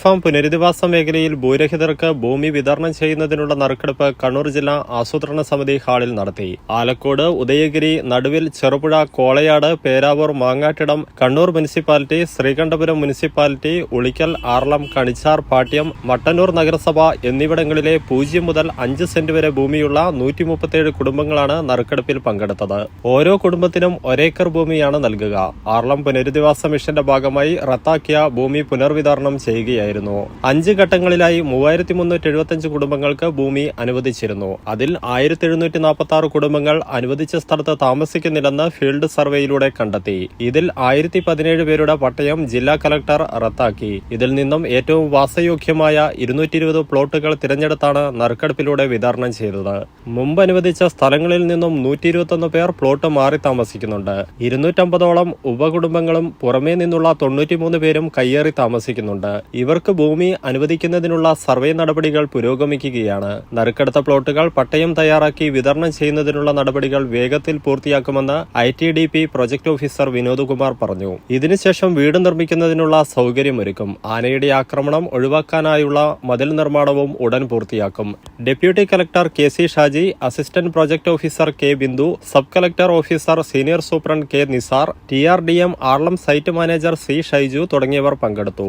Farm പുനരധിവാസ മേഖലയിൽ ഭൂരഹിതർക്ക് ഭൂമി വിതരണം ചെയ്യുന്നതിനുള്ള നറുക്കെടുപ്പ് കണ്ണൂർ ജില്ലാ ആസൂത്രണ സമിതി ഹാളിൽ നടത്തി. ആലക്കോട് ഉദയഗിരി നടുവിൽ ചെറുപുഴ കോളയാട് പേരാവൂർ മാങ്ങാട്ടിടം കണ്ണൂർ മുനിസിപ്പാലിറ്റി ശ്രീകണ്ഠപുരം മുനിസിപ്പാലിറ്റി ഉളിക്കൽ ആർളം കണിച്ചാർ പാട്യം മട്ടന്നൂർ നഗരസഭ എന്നിവിടങ്ങളിലെ പൂജ്യം മുതൽ അഞ്ച് സെന്റ് വരെ ഭൂമിയുള്ള നൂറ്റി മുപ്പത്തിയേഴ് കുടുംബങ്ങളാണ് നറുക്കെടുപ്പിൽ പങ്കെടുത്തത്. ഓരോ കുടുംബത്തിനും ഒരേക്കർ ഭൂമിയാണ് നൽകുക. ആർളം പുനരധിവാസ മിഷന്റെ ഭാഗമായി റദ്ദാക്കിയ ഭൂമി പുനർവിതരണം ചെയ്യുകയായിരുന്നു. അഞ്ച് ഘട്ടങ്ങളിലായി മൂവായിരത്തി മുന്നൂറ്റി എഴുപത്തിയഞ്ച് കുടുംബങ്ങൾക്ക് ഭൂമി അനുവദിച്ചിരുന്നു. അതിൽ ആയിരത്തി എഴുന്നൂറ്റി നാൽപ്പത്തി ആറ് കുടുംബങ്ങൾ അനുവദിച്ച സ്ഥലത്ത് താമസിക്കുന്നില്ലെന്ന് ഫീൽഡ് സർവേയിലൂടെ കണ്ടെത്തി. ഇതിൽ ആയിരത്തി പതിനേഴ് പേരുടെ പട്ടയം ജില്ലാ കലക്ടർ റദ്ദാക്കി. ഇതിൽ നിന്നും ഏറ്റവും വാസയോഗ്യമായ ഇരുന്നൂറ്റി ഇരുപത് പ്ലോട്ടുകൾ തിരഞ്ഞെടുത്താണ് നറുക്കെടുപ്പിലൂടെ വിതരണം ചെയ്തത്. മുമ്പ് അനുവദിച്ച സ്ഥലങ്ങളിൽ നിന്നും നൂറ്റി ഇരുപത്തൊന്ന് പേർ പ്ലോട്ട് മാറി താമസിക്കുന്നുണ്ട്. ഇരുന്നൂറ്റമ്പതോളം ഉപകുടുംബങ്ങളും പുറമേ നിന്നുള്ള തൊണ്ണൂറ്റിമൂന്ന് പേരും കയ്യേറി താമസിക്കുന്നുണ്ട്. ഇവർക്ക് ഭൂമി അനുവദിക്കുന്നതിനുള്ള സർവേ നടപടികൾ പുരോഗമിക്കുകയാണ്. നറുക്കെടുത്ത പ്ലോട്ടുകൾ പട്ടയം തയ്യാറാക്കി വിതരണം ചെയ്യുന്നതിനുള്ള നടപടികൾ വേഗത്തിൽ പൂർത്തിയാക്കുമെന്ന് I T D P project officer Vinodkumar പറഞ്ഞു. ഇതിനുശേഷം വീട് നിർമ്മിക്കുന്നതിനുള്ള സൗകര്യമൊരുക്കും. ആനയുടെ ആക്രമണം ഒഴിവാക്കാനായുള്ള മതിൽ നിർമ്മാണവും ഉടൻ പൂർത്തിയാക്കും. Deputy collector K C Shaji assistant project officer K Bindu sub collector officer senior superintendent K Nisar T R D M Aralam site manager C Shaiju തുടങ്ങിയവർ പങ്കെടുത്തു.